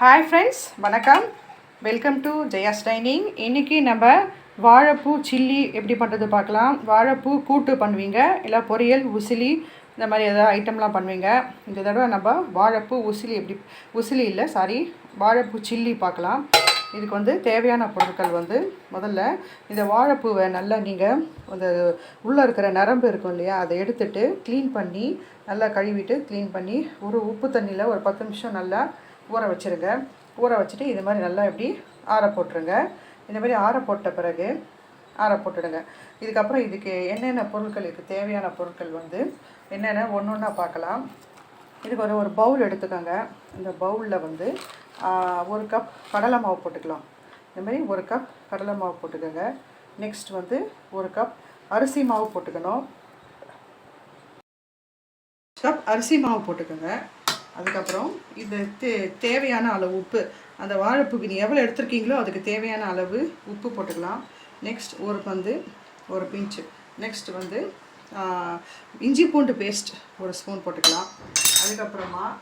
Hi friends வணக்கம். Welcome to Jaya's dining இன்றைக்கி நம்ம வாழைப்பூ சில்லி எப்படி பண்ணுறது பார்க்கலாம். வாழைப்பூ கூட்டு பண்ணுவீங்க இல்லை பொரியல் உசிலி இந்த மாதிரி ஏதாவது ஐட்டம்லாம் பண்ணுவீங்க. இந்த தடவை நம்ம வாழைப்பூ உசிலி எப்படி உசிலி இல்லை சாரி வாழைப்பூ சில்லி பார்க்கலாம். இதுக்கு வந்து தேவையான பொருட்கள் வந்து முதல்ல இந்த வாழைப்பூவை நல்லா நீங்கள் அந்த உள்ளே இருக்கிற நரம்பு இருக்கும் இல்லையா அதை எடுத்துட்டு க்ளீன் பண்ணி நல்லா கழுவிட்டு க்ளீன் பண்ணி ஒரு உப்பு தண்ணியில் ஒரு பத்து நிமிஷம் நல்லா ஊற வச்சுருங்க. ஊற வச்சுட்டு இது மாதிரி நல்லா இப்படி ஆற போட்டுருங்க. இந்த மாதிரி ஆற போட்ட பிறகு ஆற போட்டுடுங்க. இதுக்கப்புறம் இதுக்கு என்னென்ன பொருட்கள் இருக்குது தேவையான பொருட்கள் வந்து என்னென்ன ஒன்று ஒன்றா பார்க்கலாம். இதுக்கு ஒரு ஒரு பவுல் எடுத்துக்கோங்க. இந்த பவுலில் வந்து ஒரு கப் கடலை மாவு போட்டுக்கலாம். இந்த மாதிரி ஒரு கப் கடலை மாவு போட்டுக்கோங்க. நெக்ஸ்ட் வந்து ஒரு கப் அரிசி மாவு போட்டுக்கணும். கப் அரிசி மாவு போட்டுக்கோங்க. அதுக்கப்புறம் இது தே தேவையான அளவு உப்பு. அந்த வாழைப்புக்கு நீ எவ்வளோ எடுத்திருக்கீங்களோ அதுக்கு தேவையான அளவு உப்பு போட்டுக்கலாம். நெக்ஸ்ட் ஒரு வந்து ஒரு பிஞ்சு. நெக்ஸ்ட் வந்து இஞ்சி பூண்டு பேஸ்ட் ஒரு ஸ்பூன் போட்டுக்கலாம். அதுக்கப்புறமா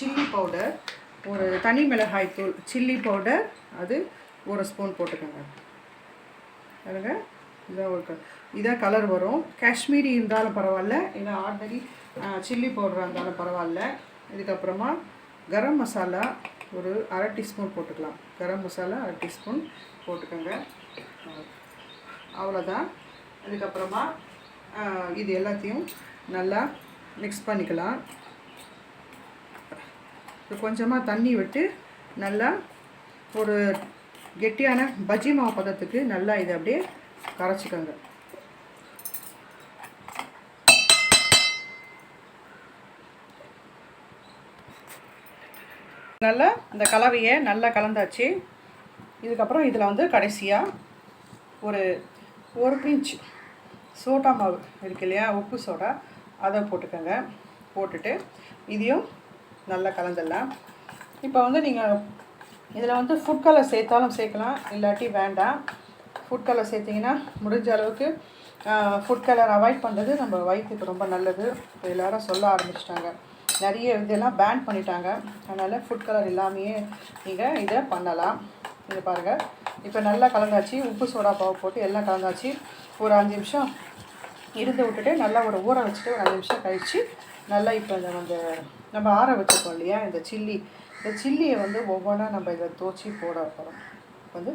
சில்லி பவுடர் ஒரு தனி மிளகாய் தூள். சில்லி பவுடர் அது ஒரு ஸ்பூன் போட்டுக்கோங்க. பாருங்க இதான் ஒரு க- இதான் கலர் வரும். காஷ்மீரி இருந்தாலும் பரவாயில்ல இல்லை ஆர்டினரி சில்லி பவுடராக இருந்தாலும் பரவாயில்ல. இதுக்கப்புறமா கரம் மசாலா ஒரு அரை டீஸ்பூன் போட்டுக்கலாம். கரம் மசாலா அரை டீஸ்பூன் போட்டுக்கோங்க. அவ்வளோதான் அதுக்கப்புறமா இது எல்லாத்தையும் நல்லா மிக்ஸ் பண்ணிக்கலாம். கொஞ்சமாக தண்ணி விட்டு நல்லா ஒரு கெட்டியான பஜ்ஜி மாவு பதத்துக்கு நல்லா இதை அப்படியே கரைச்சிக்கோங்க. நல்லா அந்த கலவையை நல்லா கலந்தாச்சு. இதுக்கப்புறம் இதில் வந்து கடைசியாக ஒரு ஒரு பிஞ்ச் சோடா மாவு இருக்கு இல்லையா உப்பு சோடா. அதை போட்டுக்கோங்க. போட்டுட்டு இதையும் நல்லா கலந்துடலாம். இப்போ வந்து நீங்கள் இதில் வந்து ஃபுட் கலர் சேர்த்தாலும் சேர்க்கலாம் இல்லாட்டி வேண்டாம். ஃபுட் கலர் சேர்த்திங்கன்னா முடிஞ்ச அளவுக்கு ஃபுட் கலர் அவாய்ட் பண்ணுறது நம்ம வயிற்றுக்கு ரொம்ப நல்லது. எல்லோரும் எல்லாரும் சொல்ல ஆரம்பிச்சிட்டாங்க. நிறைய இதெல்லாம் பேன் பண்ணிட்டாங்க. அதனால் ஃபுட் கலர் இல்லாமையே நீங்கள் இதை பண்ணலாம். நீங்கள் பாருங்கள் இப்போ நல்லா கலந்தாச்சு. உப்பு சோடா பாவை போட்டு எல்லாம் கலந்தாச்சு. ஒரு அஞ்சு நிமிஷம் இருந்து விட்டுட்டு நல்லா ஒரு ஊற வச்சுட்டு ஒரு அஞ்சு நிமிஷம் கழித்து நல்லா இப்போ இந்த வந்து நம்ம ஆற வச்சுருக்கோம் இல்லையா? இந்த சில்லி. இந்த சில்லியை வந்து ஒவ்வொன்றா நம்ம இதை தோச்சி போட போகிறோம் வந்து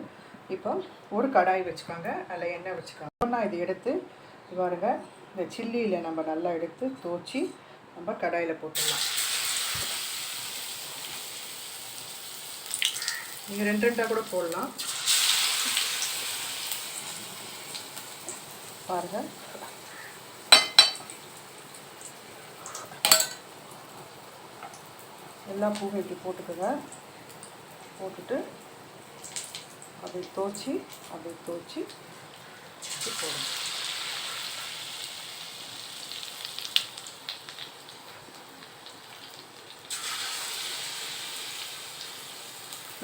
இப்போ ஒரு கடாய் வச்சுக்கோங்க. அதில் எண்ணெய் வச்சுக்கோங்க. ஒன்றா இதை எடுத்து பாருங்கள் பாருங்க. இந்த சில்லியில் நம்ம நல்லா எடுத்து தோச்சி நம்ம கடாயில் போட்டுடலாம். நீங்கள் ரெண்டு ரெண்டாக கூட போடலாம். பாருங்கள் எல்லா பூவும் இப்படி போட்டுக்கோங்க. போட்டுட்டு அப்படி தோச்சி அப்படி தோச்சி போடுங்க.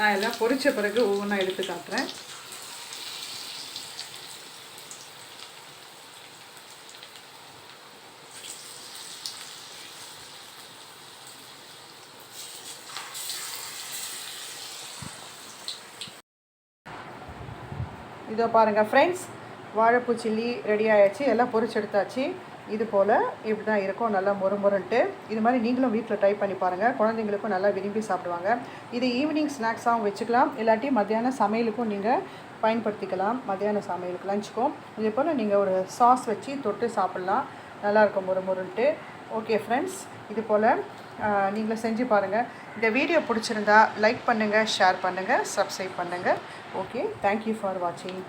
நான் எல்லாம் பொரிச்ச பிறகு ஒவ்வொன்றா எடுத்து காட்டுறேன். இதோ பாருங்கள் ஃப்ரெண்ட்ஸ் வாழைப்பூ சில்லி ரெடி ஆயாச்சு. எல்லாம் பொறிச்செடுத்தாச்சு இது போல் இப்படி தான் இருக்கும். நல்லா மொறு மொறுன்ட்டு இது மாதிரி நீங்களும் வீட்டில் ட்ரை பண்ணி பாருங்கள் குழந்தைங்களுக்கும் நல்லா விரும்பி சாப்பிடுவாங்க. இது ஈவினிங் ஸ்நாக்ஸாகவும் வச்சுக்கலாம். இல்லாட்டி மத்தியானம் சமையலுக்கும் நீங்கள் பயன்படுத்திக்கலாம். மத்தியான சமையலுக்கு லஞ்சுக்கும் இதே போல் நீங்கள் ஒரு சாஸ் வச்சு தொட்டு சாப்பிட்லாம். நல்லாயிருக்கும் மொறு மொறுன்ட்டு ஓகே ஃப்ரெண்ட்ஸ் இது போல் நீங்களும் செஞ்சு பாருங்கள் இந்த வீடியோ பிடிச்சிருந்தா லைக் பண்ணுங்கள் ஷேர் பண்ணுங்கள் சப்ஸ்கிரைப் பண்ணுங்கள் ஓகே தேங்க்யூ ஃபார் வாட்சிங்